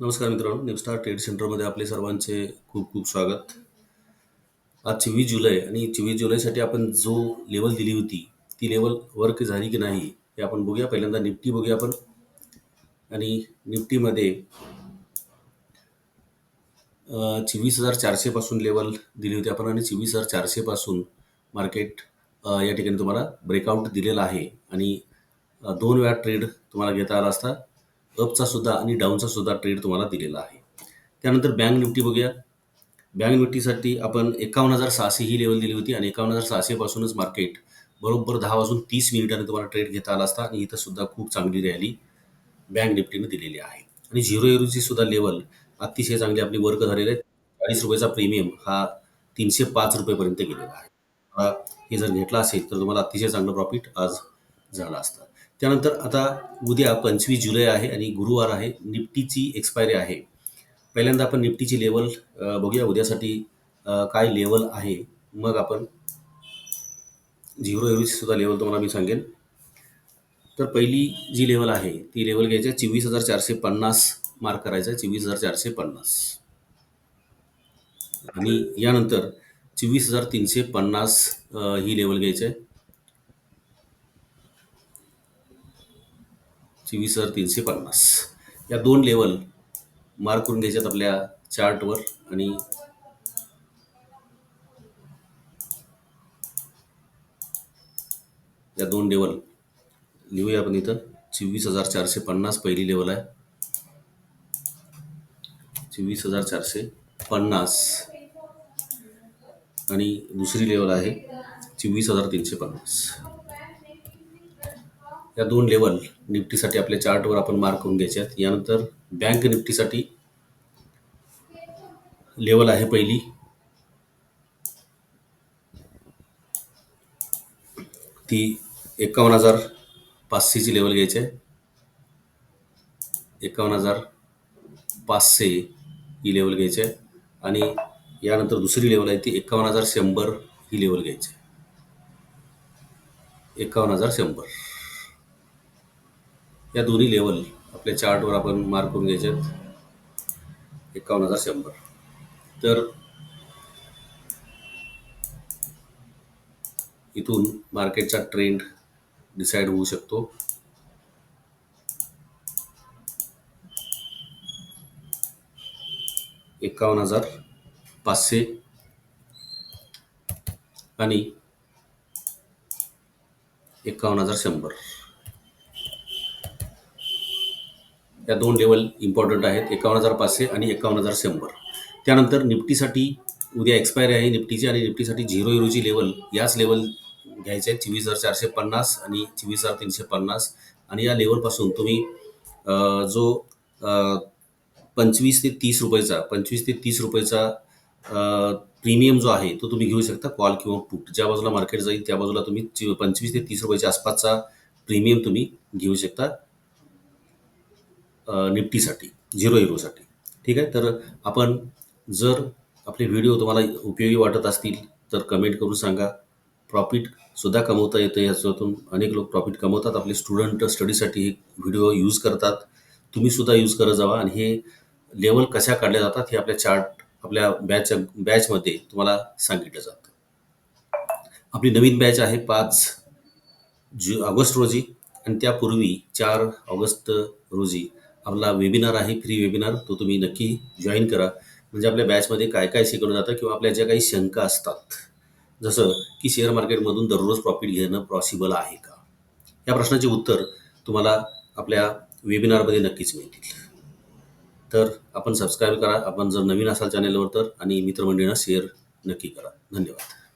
नमस्कार मित्रांनो निवस्टार ट्रेड सेंटरमध्ये आपले सर्वांचे खूप खूप स्वागत. आज चोवीस जुलै आणि चोवीस जुलैसाठी आपण जो लेवल दिली होती ती लेवल वर्क झाली की नाही हे आपण बघूया. पहिल्यांदा निफ्टी बघूया आपण. आणि निफ्टीमध्ये चोवीस हजार चारशेपासून लेवल दिली होती आपण आणि चोवीस हजार चारशेपासून मार्केट या ठिकाणी तुम्हाला ब्रेकआउट दिलेला आहे. आणि दोन वेळा ट्रेड तुम्हाला घेता आला असता. अपचा सुद्धा आणि डाऊनचा सुद्धा ट्रेड तुम्हाला दिलेला आहे. त्यानंतर बँक निफ्टी बघूया. बँक निफ्टीसाठी आपण एकावन्न हजार सहाशे ही लेवल दिली होती आणि एकावन्न हजार सहाशेपासूनच मार्केट बरोबर दहा वाजून तीस मिनिटांनी तुम्हाला ट्रेड घेता आला असता आणि इथं सुद्धा खूप चांगली रॅली बँक निफ्टीने दिलेली आहे. आणि झिरो एरोची सुद्धा लेवल अतिशय चांगली आपली वर्क झालेली आहे. चाळीस रुपयाचा प्रीमियम हा तीनशे पाच रुपयेपर्यंत गेलेला आहे. हे जर घेतला असेल तर तुम्हाला अतिशय चांगलं प्रॉफिट आज झालं असतं. त्यानंतर आता उद्या पंचवीस जुलै आहे आणि गुरुवार आहे. निफ्टीची एक्सपायरी आहे. पहिल्यांदा आपण निफ्टीची लेवल बघूया उद्यासाठी काय लेवल आहे. मग आपण झिरो एरोची सुद्धा लेवल तुम्हाला मी सांगेन. तर पहिली जी लेवल आहे ती लेवल घ्यायची आहे चोवीस हजार चारशे पन्नास मार्क करायचा आहे चोवीस हजार चारशे पन्नास. आणि यानंतर चोवीस हजार तीनशे पन्नास ही लेवल घ्यायची आहे. चोवीस हजार तीनशे पन्नास. या दोन लेवल मार्क करून घ्यायच्यात आपल्या चार्टवर आणि या दोन लेवल लिहूया आपण इथं. चोवीस हजार चारशे पन्नास पहिली लेवल आहे. चोवीस हजार चारशे पन्नास. आणि दुसरी लेवल आहे चोवीस हजार तीनशे पन्नास. या दोन लेवल निफ्टीसाठी आपल्या चार्टवर आपण मार्क करून घ्यायचे आहेत यानंतर बँक निफ्टीसाठी लेवल आहे पहिली. ती एकावन्न हजार पाचशेची लेवल घ्यायची आहे. एकावन्न हजार पाचशे ही लेवल घ्यायची आहे. आणि यानंतर दुसरी लेवल आहे ती एकावन्न हजार शंभर ही लेवल घ्यायची आहे. एकावन्न हजार शंभर. या दोन्ही लेवल आपल्या चार्टवर आपण मार्क करून घ्यायचे एकावन्न हजार शंभर. तर इथून मार्केटचा ट्रेंड डिसाईड होऊ शकतो. एकावन्न हजार पाचशे. आणि एकावन्न हजार शंभर. या दोन लेवल इम्पॉर्टंट आहेत एकावन्न हजार पाचशे आणि एकावन्न हजार शंभर. त्यानंतर निफ्टीसाठी उद्या एक्सपायरी आहे निफ्टीची आणि निफ्टीसाठी झिरो इरोजी लेवल याच लेवल घ्यायचे आहेत चोवीस हजार चारशे पन्नास आणि चोवीस हजार तीनशे पन्नास. आणि या लेवलपासून तुम्ही जो पंचवीस ते तीस रुपयेचा पंचवीस ते तीस रुपयेचा प्रीमियम जो आहे तो तुम्ही घेऊ शकता कॉल किंवा पुट ज्या बाजूला मार्केट जाईल त्या बाजूला तुम्ही पंचवीस ते तीस रुपयाच्या आसपासचा प्रीमियम तुम्ही घेऊ शकता. निफ्टीसाठी झिरो हिरोसाठी ठीक आहे? तर आपण जर आपले व्हिडिओ तुम्हाला उपयोगी वाटत असतील तर कमेंट करून सांगा. प्रॉफिटसुद्धा कमवता येतं याच्यातून. अनेक लोक प्रॉफिट कमवतात. आपले स्टुडंट स्टडीसाठी हे व्हिडिओ यूज करतात. तुम्ही सुद्धा यूज करत जावा. आणि हे लेवल कशा काढल्या जातात हे आपल्या चार्ट आपल्या बॅच बॅचमध्ये तुम्हाला सांगितलं जातं. आपली नवीन बॅच आहे पाच जु ऑगस्ट रोजी. आणि त्यापूर्वी चार ऑगस्ट रोजी आपला वेबिनार आहे फ्री वेबिनार तो तुम्ही नक्की जॉईन करा. म्हणजे आपल्या बॅचमध्ये काय काय शिकवलं जातं किंवा आपल्या ज्या काही शंका असतात. जसं की शेअर मार्केटमधून दररोज प्रॉफिट घेणं पॉसिबल आहे का? या प्रश्नाचे उत्तर तुम्हाला आपल्या वेबिनारमध्ये नक्कीच मिळतील. तर आपण सबस्क्राईब करा. आपण जर नवीन असाल चॅनेलवर तर आणि मित्रमंडळींना शेअर नक्की करा. धन्यवाद.